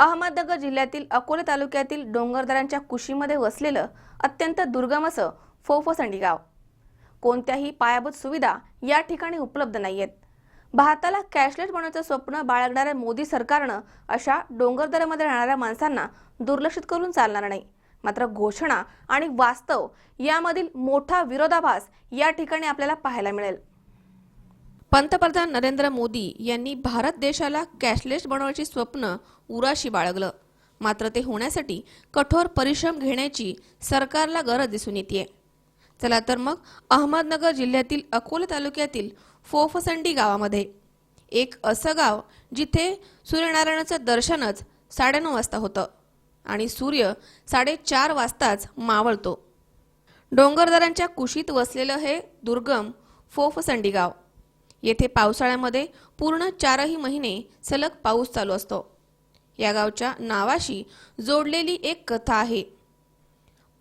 अहमदनगर जिल्ह्यातील अकोले तालुक्यातील डोंगरदारांच्या कुशीमध्ये वसलेलं अत्यंत दुर्गम असं फोफसंडी गाव कोणत्याही पायाभूत सुविधा या ठिकाणी उपलब्ध नाहीयेत. भारताला कॅशलेस बनवण्याचं स्वप्न बाळगणाऱ्या मोदी सरकारनं अशा डोंगरदऱ्यामध्ये राहणाऱ्या माणसांना दुर्लक्षित करून चालणार नाही. मात्र घोषणा आणि वास्तव यामधील मोठा विरोधाभास या ठिकाणी आपल्याला पाहायला मिळेल. पंतप्रधान नरेंद्र मोदी यांनी भारत देशाला कॅशलेस बनवण्याचे स्वप्न उराशी बाळगलं. मात्र ते होण्यासाठी कठोर परिश्रम घेण्याची सरकारला गरज दिसून येते चला तर मग अहमदनगर जिल्ह्यातील अकोला तालुक्यातील फोफसंडी गावामध्ये एक असं गाव जिथे सूर्यनारायणाचं दर्शनच साडेनऊ वाजता होतं आणि सूर्य साडेचार वाजताच मावळतो. डोंगरदरांच्या कुशीत वसलेलं हे दुर्गम फोफसंडी गाव. येथे पावसाळ्यामध्ये पूर्ण चारही महिने सलग पाऊस चालू असतो. या गावच्या नावाशी जोडलेली एक कथा आहे.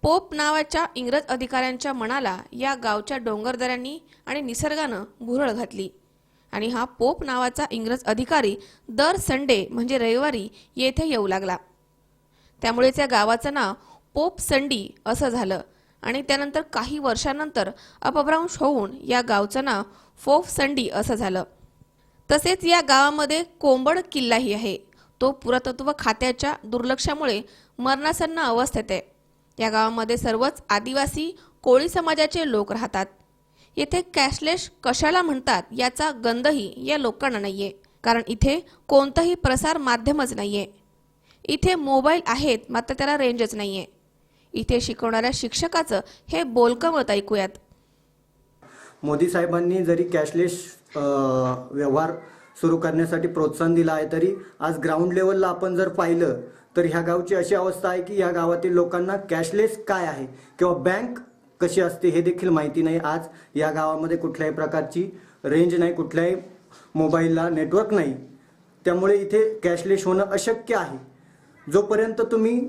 पोप नावाच्या इंग्रज अधिकाऱ्यांच्या मनाला या गावच्या डोंगरदऱ्यांनी आणि निसर्गानं भुरळ घातली. आणि हा पोप नावाचा इंग्रज अधिकारी दर संडे म्हणजे रविवारी येथे येऊ लागला. त्यामुळेच या गावाचं नाव पोप संडी असं झालं. आणि त्यानंतर काही वर्षानंतर अपभ्रंश होऊन या गावचं नाव फोफ संडी असं झालं. तसेच या गावामध्ये कोंबड किल्लाही आहे. तो पुरातत्व खात्याच्या दुर्लक्षामुळे मरणासन्न अवस्थेत आहे. या गावामध्ये सर्वच आदिवासी कोळी समाजाचे लोक राहतात. येथे कॅशलेस कशाला म्हणतात याचा गंधही या लोकांना नाहीये. कारण इथे कोणतंही प्रसार माध्यमच नाहीये. इथे मोबाईल आहेत मात्र त्याला रेंजच नाहीये. इथे शिकवणाऱ्या शिक्षकाचं हे बोलकं मत ऐकूयात. मोदी साहेबांनी जरी कॅशलेस व्यवहार सुरू करण्यासाठी प्रोत्साहन दिलं आहे तरी आज ग्राउंड लेवलला आपण जर पाहिलं तर ह्या गावची अशी अवस्था आहे की ह्या गावातील लोकांना कॅशलेस काय आहे किंवा बँक कशी असते हे देखील माहिती नाही. आज या गावामध्ये कुठल्याही प्रकारची रेंज नाही कुठल्याही मोबाईलला नेटवर्क नाही. त्यामुळे इथे कॅशलेस होणं अशक्य आहे. जोपर्यंत तुम्ही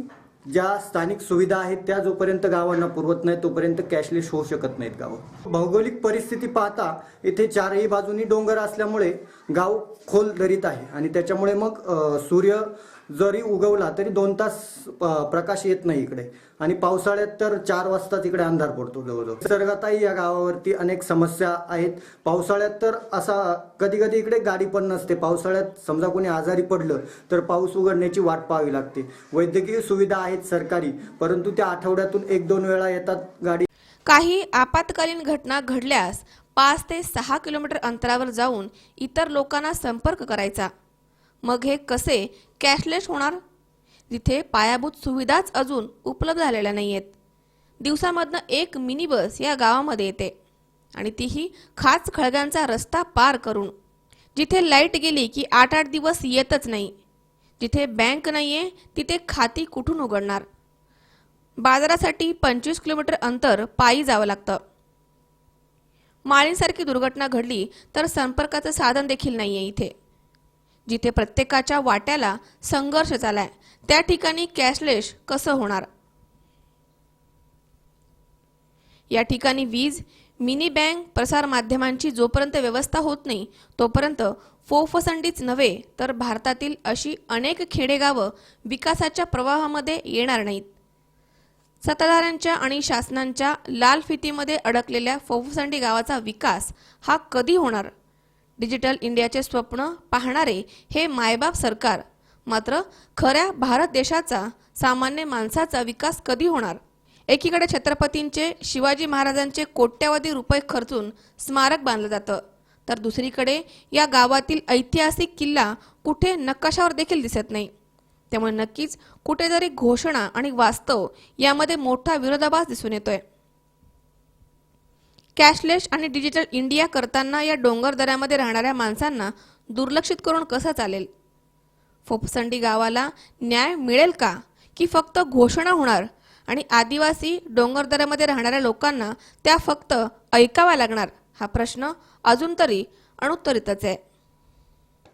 ज्या स्थानिक सुविधा आहेत त्या जोपर्यंत गावांना पुरवत नाही तोपर्यंत कॅशलेस होऊ शकत नाहीत गावं. भौगोलिक परिस्थिती पाहता इथे चारही बाजूनी डोंगर असल्यामुळे गाव खोल दरीत आहे. आणि त्याच्यामुळे मग सूर्य जरी उगवला तरी दोन तास प्रकाश येत नाही इकडे. आणि पावसाळ्यात तर चार वाजताच इकडे अंधार पडतो जवळजवळ. निसर्गातही या गावावरती अनेक समस्या आहेत. पावसाळ्यात तर असा कधी कधी इकडे गाडी पण नसते. पावसाळ्यात समजा कोणी आजारी पडलं तर पाऊस उघडण्याची वाट पाहावी लागते. वैद्यकीय सुविधा आहेत सरकारी परंतु त्या आठवड्यातून एक दोन वेळा येतात गाडी. काही आपत्कालीन घटना घडल्यास पाच ते सहा किलोमीटर अंतरावर जाऊन इतर लोकांना संपर्क करायचा. मग हे कसे कॅशलेस होणार? जिथे पायाभूत सुविधाच अजून उपलब्ध झालेल्या नाही आहेत दिवसामधनं एक मिनी बस या गावामध्ये येते आणि तीही खास खळग्यांचा रस्ता पार करून. जिथे लाइट गेली की आठ आठ दिवस येतच नाही. जिथे बँक नाही आहे तिथे खाती कुठून उघडणार? बाजारासाठी पंचवीस किलोमीटर अंतर पायी जावं लागतं. माळींसारखी दुर्घटना घडली तर संपर्काचं साधन देखील आहे इथे. जिथे प्रत्येकाच्या वाट्याला संघर्ष चालाय त्या ठिकाणी कॅशलेस कसं होणार? या ठिकाणी वीज मिनी बँक प्रसार माध्यमांची जोपर्यंत व्यवस्था होत नाही तोपर्यंत फोफसंडीच नव्हे तर भारतातील अशी अनेक खेडेगावं विकासाच्या प्रवाहामध्ये येणार नाहीत. सत्ताधाऱ्यांच्या आणि शासनांच्या लाल फितीमध्ये अडकलेल्या फोफसंडी गावाचा विकास हा कधी होणार? डिजिटल इंडियाचे स्वप्न पाहणारे हे मायबाप सरकार. मात्र खऱ्या भारत देशाचा सामान्य माणसाचा विकास कधी होणार? एकीकडे छत्रपतींचे शिवाजी महाराजांचे कोट्यावधी रुपये खर्चून स्मारक बांधलं जातं. तर दुसरीकडे या गावातील ऐतिहासिक किल्ला कुठे नकाशावर देखील दिसत नाही. त्यामुळे नक्कीच कुठेतरी घोषणा आणि वास्तव यामध्ये मोठा विरोधाभास दिसून येतोय. कॅशलेस आणि डिजिटल इंडिया करताना या डोंगरदऱ्यामध्ये राहणाऱ्या माणसांना दुर्लक्षित करून कसं चालेल? फोपसंडी गावाला न्याय मिळेल का? की फक्त घोषणा होणार? आणि आदिवासी डोंगरदऱ्यामध्ये राहणाऱ्या लोकांना त्या फक्त ऐकाव्या लागणार? हा प्रश्न अजून तरी अनुत्तरितच आहे.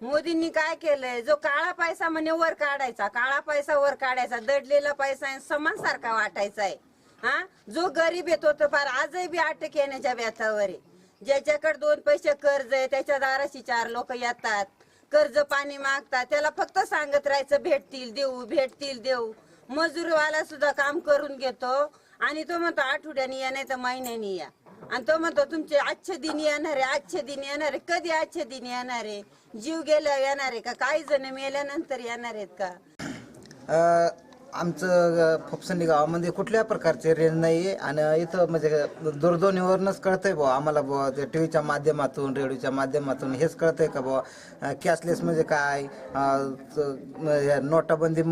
मोदींनी काय केलंय? जो काळा पैसा म्हणे वर काढायचा काळा पैसा वर काढायचा दडलेला पैसा समान सारखा वाटायचा आहे. हा? जो गरीब येतो तो फार आजही बी अटक येण्याच्या व्यथावर आहे. ज्याच्याकडे दोन पैसे कर्ज आहे त्याच्या दाराशी चार लोक येतात. कर्ज पाणी मागतात. त्याला फक्त सांगत राहायचं भेटतील देऊ भेटतील देऊ. मजूरवाला सुद्धा काम करून घेतो आणि तो म्हणतो आठवड्याने या नाही तर महिन्याने या. आणि तो म्हणतो तुमचे आजचे दिन येणार आहे आजचे दिन येणार आहे. कधी आजचे दिन येणार आहे? जीव गेल्या येणार आहे का? काही जण मेल्यानंतर येणार आहेत का? आमचं अ, फोपसंडी गावामध्ये कुठल्या प्रकारचे रेंज नाही आहे आणि इथं म्हणजे दूरध्वनीवरूनच कळतंय बुवा आम्हाला बुवा ते टी व्हीच्या माध्यमातून रेडिओच्या माध्यमातून हेच कळतंय का बुवा? कॅशलेस म्हणजे काय? नोटाबंदी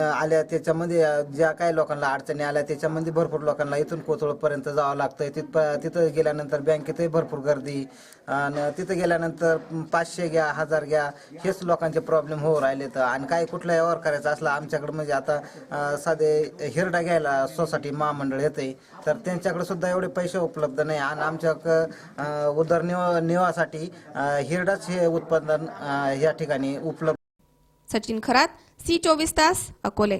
आल्या त्याच्यामध्ये ज्या काही लोकांना अडचणी आल्या त्याच्यामध्ये भरपूर लोकांना इथून कोथळपर्यंत जावं लागतंय. तिथं तिथं गेल्यानंतर बँकेतही भरपूर गर्दी. आणि तिथं गेल्यानंतर पाचशे घ्या हजार घ्या हेच लोकांचे प्रॉब्लेम होऊ राहिले तर आणि काही कुठला व्यवहार करायचा असला आमच्याकडे म्हणजे आता साधे हिरडा घ्यायला सोसायटी महामंडळ येते तर त्यांच्याकडे सुद्धा एवढे पैसे उपलब्ध नाही. आणि आमच्या उदरनिर्वाह निवासाठी हिरडाच हे उत्पादन या ठिकाणी उपलब्ध सचिन खरात सी चोवीस तास अकोले.